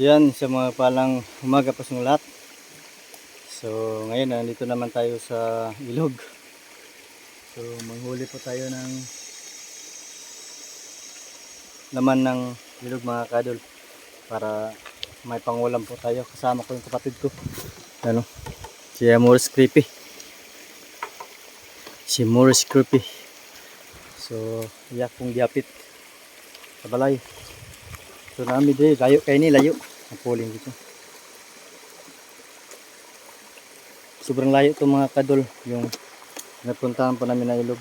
Yan sa mga palang umaga pa lahat. So ngayon nandito naman tayo sa ilog. So manghuli po tayo ng laman ng ilog mga kadol para may pangulam po tayo. Kasama ko yung kapatid ko. Ano? Si Morris Creepy. Si Morris Creepy. So iyak kong diapit sa balay. So namin din, layo kayo ni, layo. Ang puling dito. Sobrang layo to mga kadol, yung napuntahan po namin na ilog.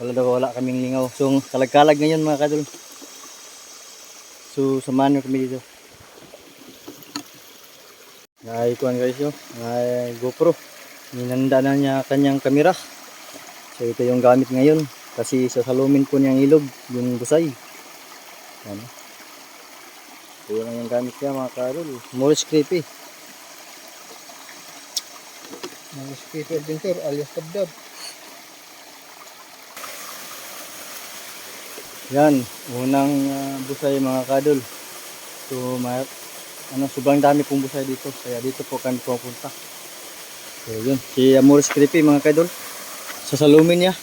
Wala daw wala kaming lingaw. So kalag-kalag ngayon mga kadol. So samahan nyo kami dito. Ay kuhan guys yo, ay GoPro. Ninanda na niya kanyang kamera. So ito yung gamit ngayon kasi sa salumin po niyang ilog yung busay. Ano? Ito lang yung gamit niya mga karol. Morris creepy. Mga Skipper Adventure alias Tabdab. Yan, unang ah, busay mga kadol. So, ma ano, sobrang dami pong busay dito. Kaya dito po kami pupunta. So, yun. Si Morris Creepy mga kadol. Sa salumin niya.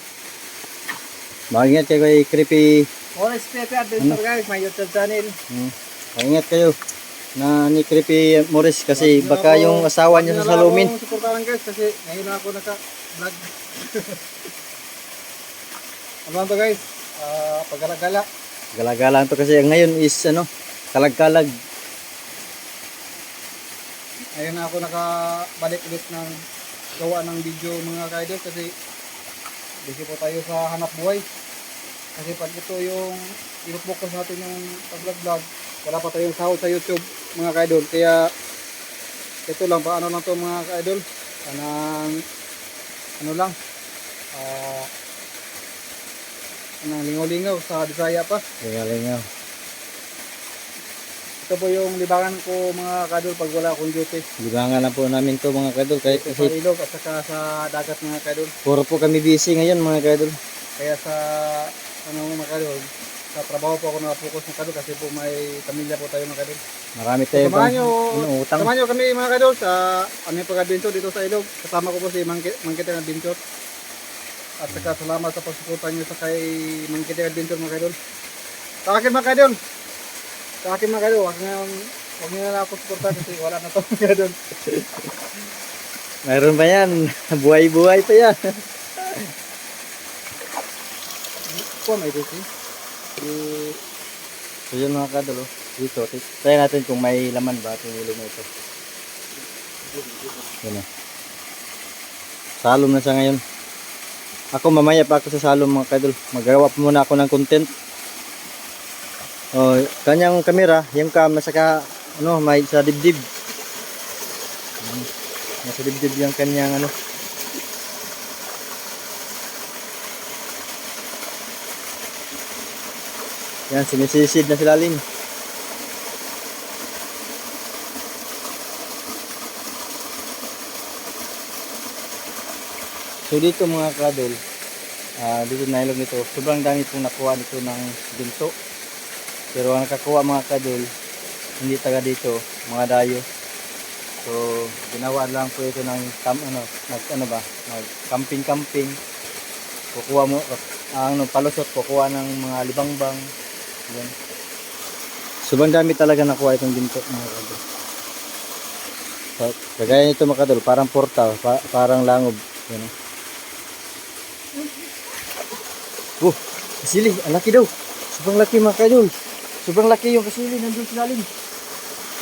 Magingat kayo kay Creepy. Mga Skipper Adventure guys, may YouTube channel. Hmm. Magingat kayo na ni Creepy Morris kasi baka yung asawa niya sa salumin. Huwag suportahan guys kasi ngayon na ako naka-vlog. Ano to guys? Ah, paggalagala. To kasi ngayon is ano, kalag-kalag. Ngayon na ako nakabalik ulit ng gawa ng video mga kaidol kasi busy po tayo sa hanap buhay. Kasi pag ito yung i-focus natin yung pag-vlog-vlog, wala pa tayong sahod sa YouTube mga kaidol. Kaya ito lang, paano lang to mga kaidol? Anang, ano lang, ah, anang lingaw-lingaw sa Bisaya pa. Galing Ito po yung libangan ko mga kaidol pag wala akong duty. Libangan na po namin to mga kadol kahit Sa kasi ilog at saka sa dagat mga kaidol. puro po kami busy ngayon mga kadol. Kaya sa ano mga kadol, sa trabaho po ako nakapokus ng kadol kasi po may pamilya po tayo mga kadol. Marami tayo Samahan nyo, inuutang. samahan nyo kami mga kadol sa aming pag-adventure dito sa ilog. Kasama ko po si Mangkit, Mangkiteng Adventure. At saka salamat sa pagsuporta nyo sa kay Mangkiteng Adventure mga kadol. Sa akin mga kadol, sa akin mga kadol, wag nyo, nyo na lang ako suporta kasi wala na to mga kadol. Mayroon pa yan. Buhay-buhay pa yan. Po, may duty. Eh, So yun mga kadol. oh. Dito. Try natin kung may laman ba itong ilog na ito. Yan o. Salom na siya ngayon. Ako mamaya pa ako sa salom mga kadol. Magawa pa muna ako ng content. Oh, kanyang kamera, yung cam nasa ka ano, may sa dibdib. Nasa dibdib yung kanyang ano. Yan, sinisisid na sila Lin. So dito mga kadol, ah dito na ilog nito, sobrang dami pong nakuha dito ng binto. Pero ang nakakuha mga kadol, hindi taga dito, mga dayo. So ginawa lang po ito ng kam, ano, nag, ano ba, nag camping camping. Kukuha mo, ang ano, palusot, kukuha ng mga libangbang. Yan. Sobrang dami talaga nakuha itong ginto mga kadol. Kagaya nito mga kadol, parang portal, pa- parang langob. Yan. oh. Kasili, ang laki daw. Sobrang laki mga kadol. Sobrang laki yung kasili, nandun sa lalim.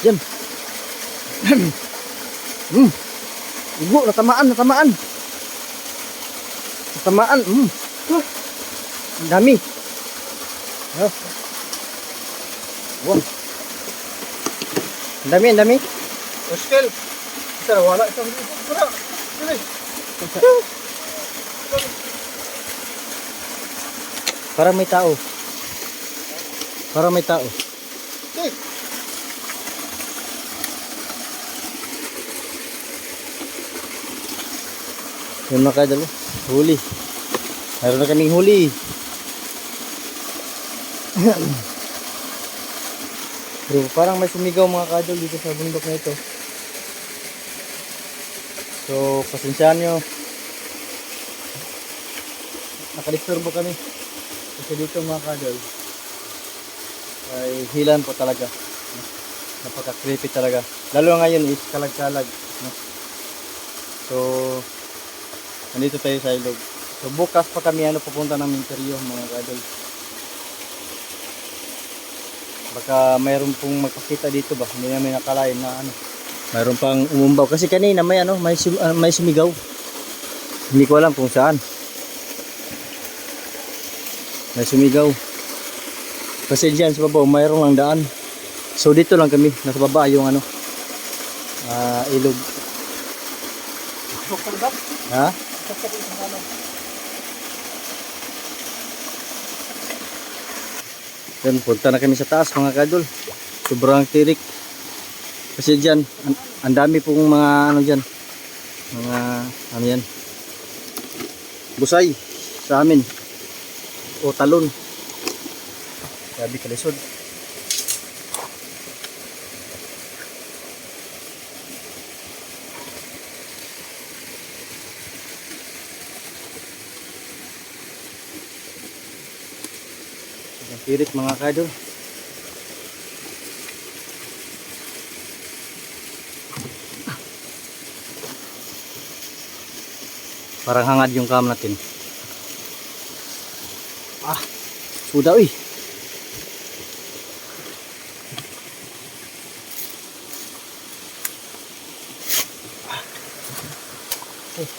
Yan. hmm. Ibo, natamaan, natamaan. Natamaan, hmm. Huh. Ang dami. Oh. Wow. Ang dami, ang dami. Muskil. Isa wala isang dito. Wala. Dili. Parang may tao. Parang may tao. Hey. Yan mga kadal. Huli. Mayroon na kaming huli. Bro, parang may sumigaw mga kadol dito sa bundok na ito. So, pasensyahan nyo. Nakadisturbo kami. Kasi dito mga kadol, ay hilan po talaga. Napaka-creepy talaga. Lalo ngayon is kalag-kalag. So, nandito tayo sa ilog. So, bukas pa kami ano pupunta ng interior mga kadol. Baka mayroon pong magpakita dito ba? Hindi namin nakalain na ano. Mayroon pang umumbaw. Kasi kanina may ano, may, sum- ah, may sumigaw. Hindi ko alam kung saan. May sumigaw. Kasi dyan sa baba, mayroon lang daan. So dito lang kami, nasa baba yung ano, ah ilog. Ha? doktor ko sa ano. Yan, punta na kami sa taas mga kadol. Sobrang tirik. Kasi dyan, ang, dami pong mga ano dyan. Mga ano yan. Busay sa amin. O talon. Sabi kalisod. Tirik mga kadol. Parang hangad yung cam natin. Ah, suda uy. Eh,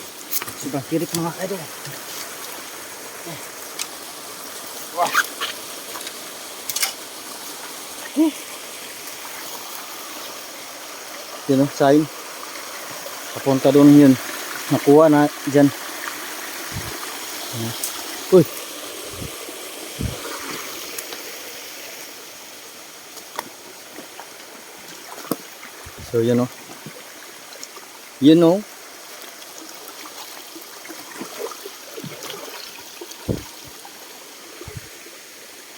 sobrang tirik mga kadol. Wah. Yun o, sign. Papunta doon yun. Nakuha na dyan. Uy. So yun o. Yun o.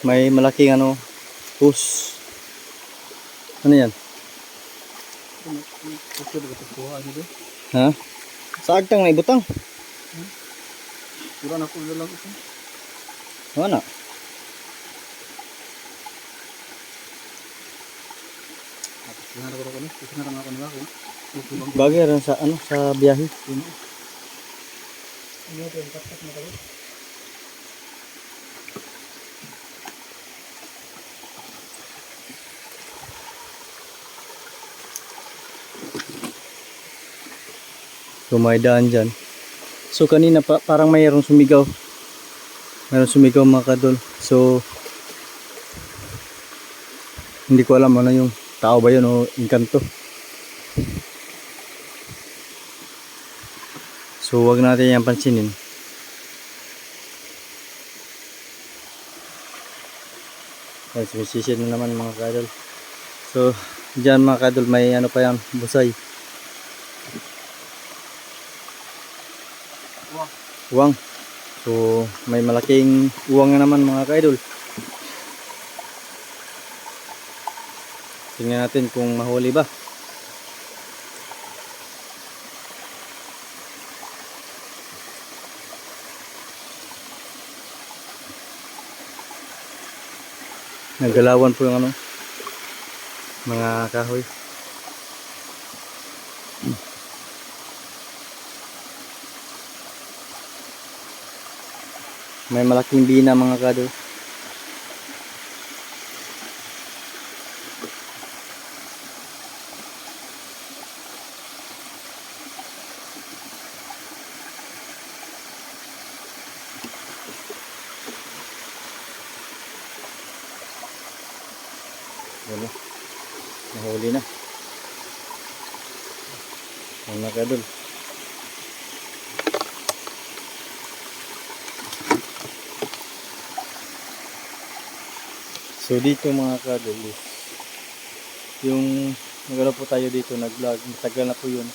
May malaking ano, hose. Ano yan? Doktor ko kuha ano do. Ha? Sa agtang may butang. Pura na ko lang ito. Ano? Bang Bagay rin sa ano sa biyahe. Ano? Ano ito yung kapat na kami? So may daan dyan. So kanina pa, parang mayroong sumigaw. Mayroong sumigaw mga kadol. So hindi ko alam ano yung tao ba yun o inkanto. So wag natin yan pansinin. Ay, sumisisid na naman mga kadol. So, dyan mga kadol, may ano pa yan, busay. Uwang. So, may malaking uwang na naman mga kaidol. Tingnan natin kung mahuli ba. Nagalawan po yung ano, mga kahoy. May malaking bina mga kadol. Wala. Nahuli na. Mga kadol. So dito mga kadol is yung nagano po tayo dito nag-vlog, matagal na po yun.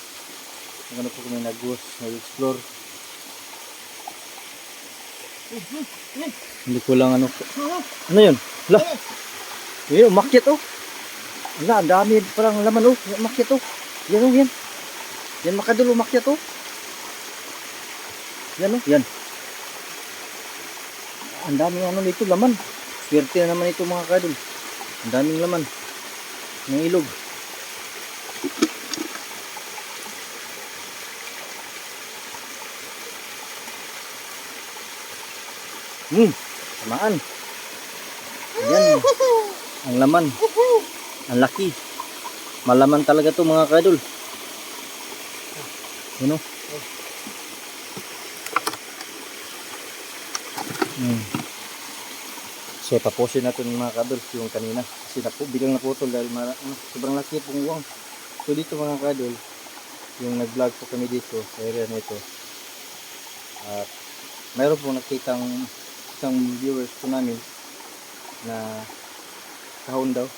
Nagano po kami nag-ghost, nag-explore. Hindi ko lang ano. Ano yun? Lah! Yun, umakyat oh. Wala, ang dami parang laman oh. Yan, Umakyat oh. Yan oh, yan. Yan makadul, umakyat oh. Yan oh, yan. Ang daming ano nito, laman. Swerte na naman ito mga kadul. Ang daming laman. Ng ilog. Hmm, samaan. Yan. Ang laman. Ang laki. Malaman talaga to mga kadul. Ano? Hmm. So tapusin natin mga kadul yung kanina. Kasi napo, biglang naputol dahil mara, ano, sobrang laki pong uwang. So dito mga kadul, yung nag-vlog po kami dito sa area nito. At mayroon po nakitang isang viewers po namin na kahon daw.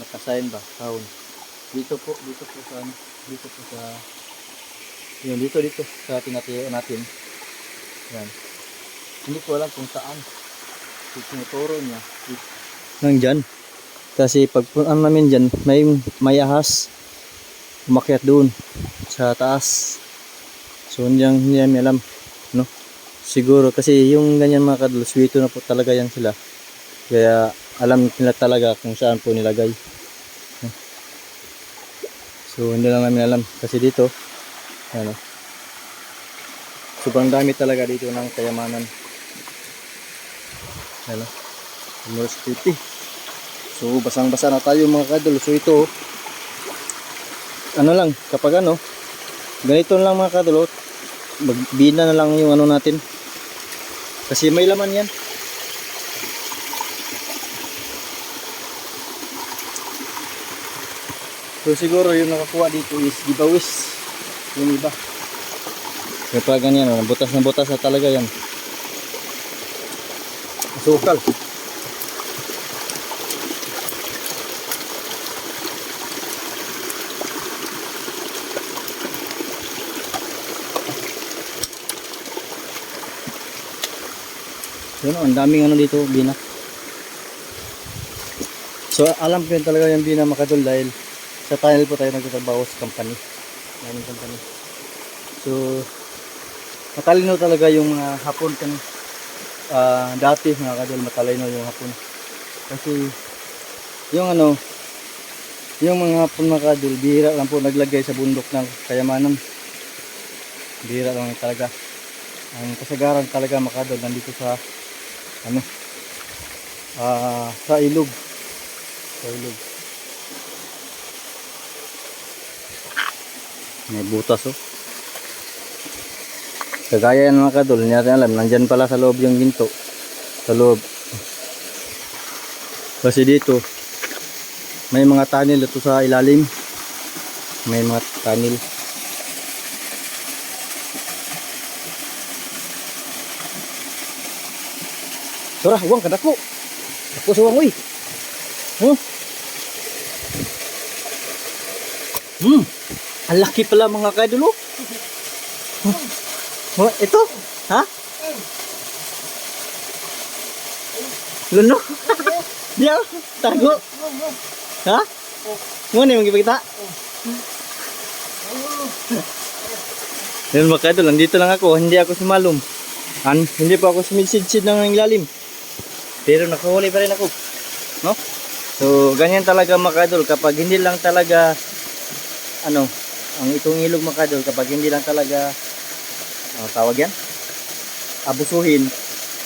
Nakasign ba? Kahon. Dito po, dito po sa, ano, dito po sa, yun, dito, dito, sa tinatayaan natin. Yan. Hindi ko alam kung saan. Tinuturo niya. Nang dyan. Kasi pag ano namin dyan, may, may ahas. Umakyat doon sa taas. So hindi, namin alam. No? Siguro kasi yung ganyan mga kadul, swito na po talaga yan sila. Kaya alam nila talaga kung saan po nilagay. So hindi lang namin alam. Kasi dito, ano, sobrang dami talaga dito ng kayamanan. Ano? Immerse City. So, basang-basa na tayo mga kadol. So, ito, ano lang, kapag ano, ganito lang mga kadol, oh, magbina na lang yung ano natin. Kasi may laman yan. So, siguro yung nakakuha dito is gibawis. Yung iba. Kapag ganyan, oh, butas na butas na talaga yan. Asukal. Yun, ang daming ano dito, bina. So, alam ko yun talaga yung bina makadol dahil sa tunnel po tayo nagtatrabaho sa company. Daming company. So, matalino talaga yung mga hapon kan ah, dati mga kadol matalino yung hapon. Kasi yung ano, yung mga hapon mga kadol, bihira lang po naglagay sa bundok ng kayamanan. Bihira lang talaga. Ang kasagaran talaga mga kadol nandito sa ano, ah, sa ilog. Sa ilog. May butas oh. Kagaya yan mga kadol, hindi natin alam, nandyan pala sa loob yung ginto. Sa loob. Kasi dito, may mga tunnel ito sa ilalim. May mga tunnel. Sura, huwag ka dako. Dako sa huwag, uy. Huh? Hmm. Ang laki pala mga kadol, oh. Oh, ito? Ha? Luno? Diyaw, tago. Ha? Mo ni mong ipakita? Yan mga kadol, nandito lang ako, hindi ako sumalom. An, hindi pa ako sumisid-sid ng ilalim. Pero nakahuli pa rin ako. No? So, ganyan talaga mga kapag hindi lang talaga, ano, ang itong ilog mga kapag hindi lang talaga ang tawag yan? Abusuhin.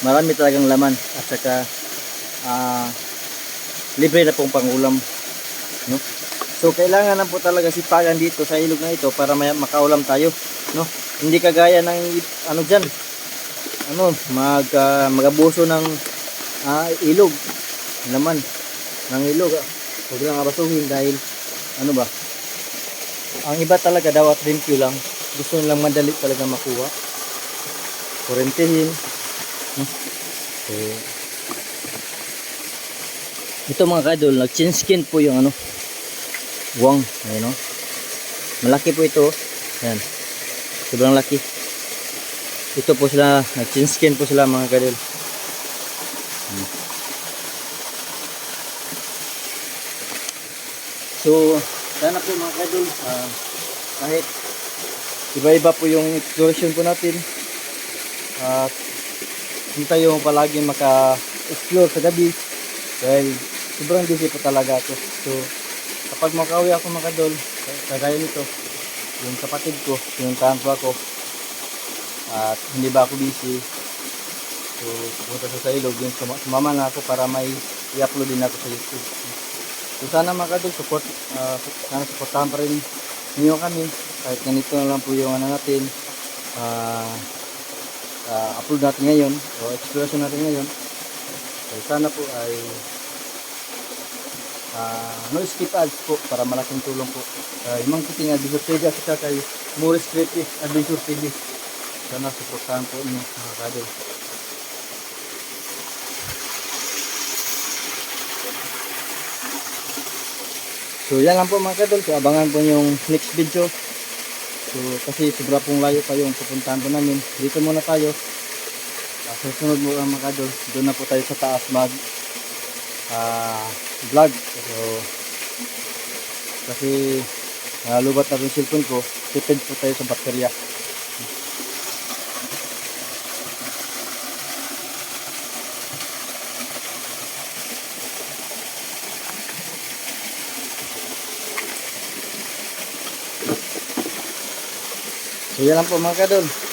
Marami talagang laman. At saka ah, libre na pong pangulam. No? So kailangan na po talaga sipagan dito sa ilog na ito para may makaulam tayo. No? Hindi kagaya ng ano diyan ano? Mag ah, magabuso ng ah, ilog. Laman ng ilog. Huwag lang abasuhin dahil ano ba? Ang iba talaga daw at limpyo lang gusto nilang madali talaga makuha. Kurentihin no? so, ito mga kadol nag skin po yung ano wang ayun no? Malaki po ito yan sobrang laki. Ito po sila nag skin po sila mga kadol Hmm. So, sana po mga kadol, ah, kahit iba-iba po yung exploration po natin, at hindi tayo palagi maka-explore sa gabi dahil sobrang busy po talaga ako. So, kapag makauwi ako mga kadol, kagaya nito, yung kapatid ko, pinuntahan po ako, at hindi ba ako busy, so pupunta sa ilog, suma- sumama na ako para may i-upload din ako sa YouTube. So sana mga kadol, support, ah, sana supportahan pa rin ninyo kami, kahit ganito na lang po yung ano natin, ah, ah, upload natin ngayon, o exploration natin ngayon. So sana po ay ah, no skip ads po para malaking tulong po. Uh, Imang Kiting Adventure TV at saka kay Morris Creative Adventure TV. Sana supportahan po inyo mga kadol. So yan lang po mga kadol. So abangan po yung next video. So kasi sobra pong layo pa yung pupuntahan po namin. Dito muna tayo. Uh, susunod mo mga kadol. Doon na po tayo sa taas mag ah vlog. So kasi uh, lubat na yung cellphone ko. Tipid po tayo sa baterya. So lang po mga kadol.